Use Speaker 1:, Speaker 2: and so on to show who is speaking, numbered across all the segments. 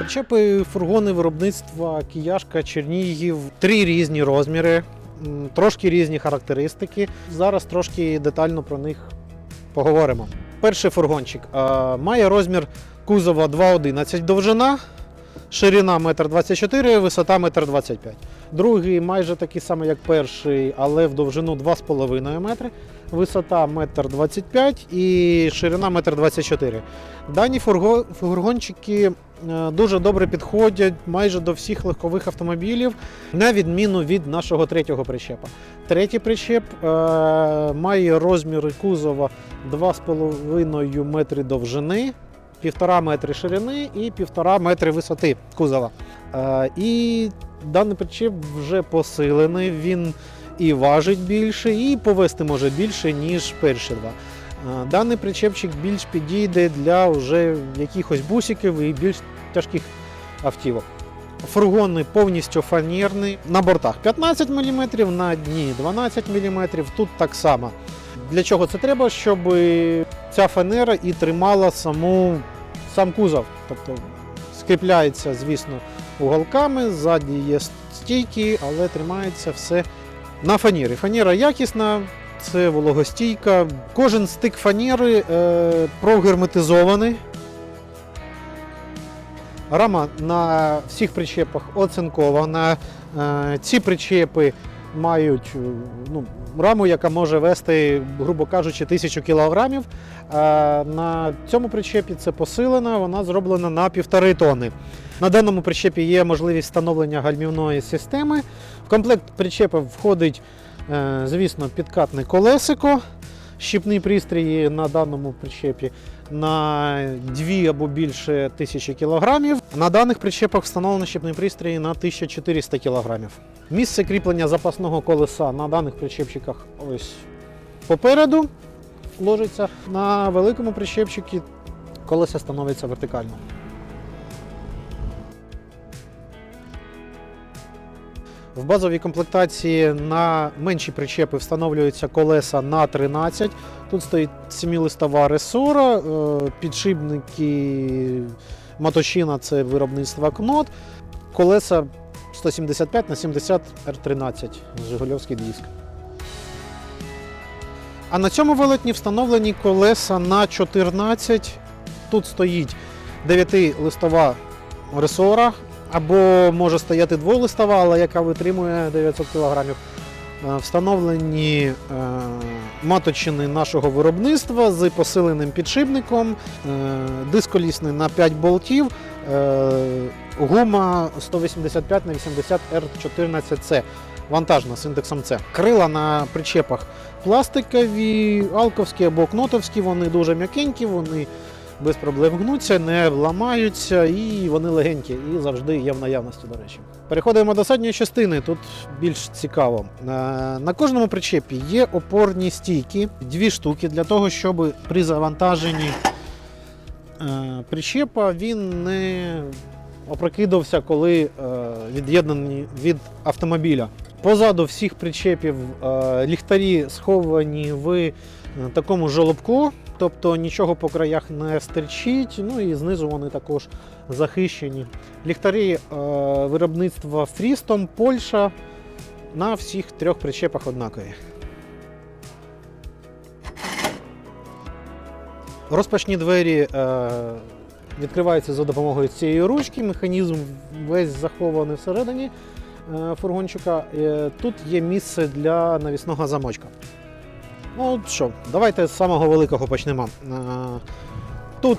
Speaker 1: Причепи фургони виробництва Кияшка Чернігів три різні розміри, трошки різні характеристики. Зараз трошки детально про них поговоримо. Перший фургончик має розмір кузова 2,11 довжина, ширина 1,24 м, висота 1,25 м. Другий майже такий самий, як перший, але в довжину 2,5 метри, висота 1,25 м і ширина 1,24 м. Дані фурго- фургончики дуже добре підходять майже до всіх легкових автомобілів, на відміну від нашого третього причепа. Третій причеп е, має розміри кузова 2,5 метри довжини, 1,5 метри ширини і 1,5 метри висоти кузова. Е, і даний причеп вже посилений, він і важить більше, і повести може більше, ніж перші два. Е, Даний причепчик більш підійде для вже якихось бусиків і більш тяжких автівок. Фургони повністю фанерні. На бортах 15 мм, на дні 12 мм. Тут так само. Для чого це треба? Щоб ця фанера і тримала саму, сам кузов. Тобто скріпляється, звісно, уголками, ззаді є стійки, але тримається все на фанері. Фанера якісна, це вологостійка. Кожен стик фанери е, прогерметизований. Рама на всіх причепах оцинкована. Е, ці причепи мають е, ну, раму, яка може вести, грубо кажучи, тисячу кілограмів. Е, на цьому причепі це посилена, вона зроблена на півтори тонни. На даному причепі є можливість встановлення гальмівної системи. В комплект причепа входить, звісно, підкатне колесико. Щіпні пристрої на даному причепі на 2 або більше тисячі кілограмів. На даних причепах встановлено щепні пристрої на 1400 кілограмів. Місце кріплення запасного колеса на даних причепчиках ось попереду ложиться. На великому причепчику колеса становиться вертикально. В базовій комплектації на менші причепи встановлюються колеса на 13. Тут стоїть 7-листова ресора, е, підшипники моточина це виробництво кнот. Колеса 175 на 70 R13 Жигульовський диск. А на цьому велетні встановлені колеса на 14. Тут стоїть 9-листова ресора, або може стояти дволистова, але яка витримує 900 кг. Встановлені е, маточини нашого виробництва з посиленим підшипником, е, диск колісний на 5 болтів, е, гума 185 на 80 R14C, вантажна з індексом С. Крила на причепах пластикові, алковські або кнотовські, вони дуже м'якенькі, вони без проблем гнуться, не ламаються і вони легенькі і завжди є в наявності, до речі. Переходимо до задньої частини. Тут більш цікаво. Е, На кожному причепі є опорні стійки, дві штуки для того, щоб при завантаженні е, причепа він не опрокидався, коли е, від'єднаний від автомобіля. Позаду всіх причепів е, ліхтарі сховані в е, такому жолобку, тобто нічого по краях не стерчить, ну і знизу вони також захищені. Ліхтарі е, виробництва Фрістом, Польща на всіх трьох причепах однакові. Розпашні двері відкриваються за допомогою цієї ручки. Механізм весь захований всередині фургончика. Е, тут є місце для навісного замочка. Ну от що, давайте з самого великого почнемо. Е, Тут,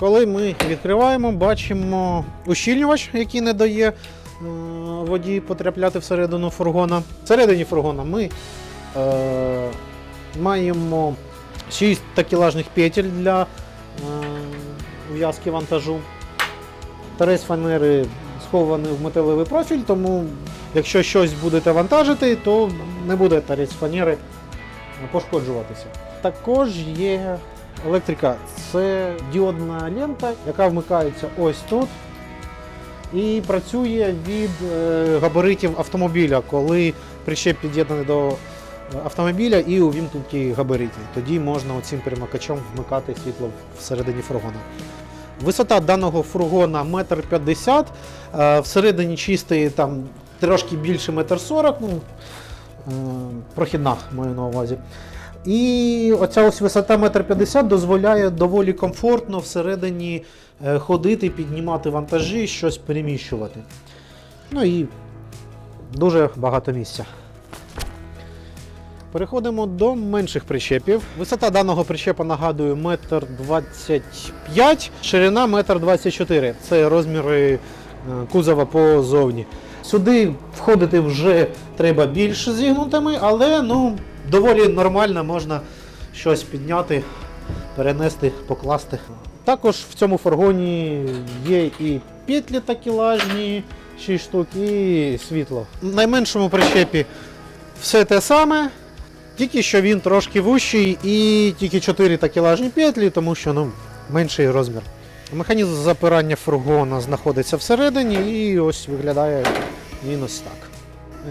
Speaker 1: коли ми відкриваємо, бачимо ущільнювач, який не дає е, воді потрапляти всередину фургона. Всередині фургона ми е, маємо 6 такелажних петель для е, в'язки вантажу. Тарець фанери схований в металевий профіль, тому якщо щось будете вантажити, то не буде тарець фанери пошкоджуватися. Також є електрика. Це діодна лента, яка вмикається ось тут. І працює від е, габаритів автомобіля, коли прищеп під'єднаний до автомобіля і увімкнуті габарити. Тоді можна цим перемикачем вмикати світло всередині фургона. Висота даного фургона 1,50 м, е, всередині чистий там трошки більше 1,40 м, ну, е, прохідна маю на увазі. І оця ось висота 1,50 м дозволяє доволі комфортно всередині е, ходити, піднімати вантажі, щось переміщувати. Ну і дуже багато місця. Переходимо до менших причепів. Висота даного причепа нагадую 1,25 м, ширина 1,24 м. Це розміри е, кузова позовні. Сюди входити вже треба більш зігнутими, але ну, доволі нормально можна щось підняти, перенести, покласти. Також в цьому фургоні є і петлі такілажні, 6 штук, і світло. В найменшому причепі все те саме, тільки що він трошки вущий і тільки 4 такілажні петлі, тому що ну, менший розмір. Механізм запирання фургона знаходиться всередині і ось виглядає він ось так.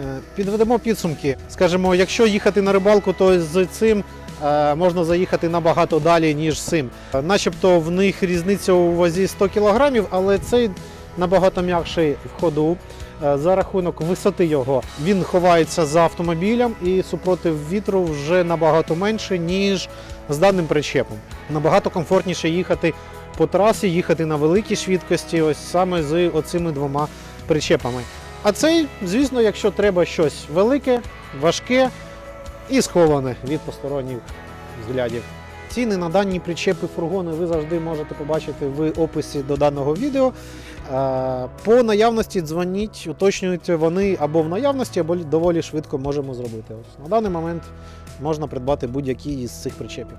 Speaker 1: Е, Підведемо підсумки. Скажімо, якщо їхати на рибалку, то з цим е, можна заїхати набагато далі, ніж з цим. Начебто в них різниця у вазі 100 кг, але цей набагато м'якший в ходу. Е, За рахунок висоти його він ховається за автомобілем і супротив вітру вже набагато менше, ніж з даним причепом. Набагато комфортніше їхати по трасі, їхати на великій швидкості, ось саме з оцими двома причепами. А цей, звісно, якщо треба щось велике, важке і сховане від посторонніх взглядів. Ціни на дані причепи фургони ви завжди можете побачити в описі до даного відео. Е, По наявності дзвоніть, уточнюйте вони або в наявності, або доволі швидко можемо зробити. Ось на даний момент можна придбати будь-який із цих причепів.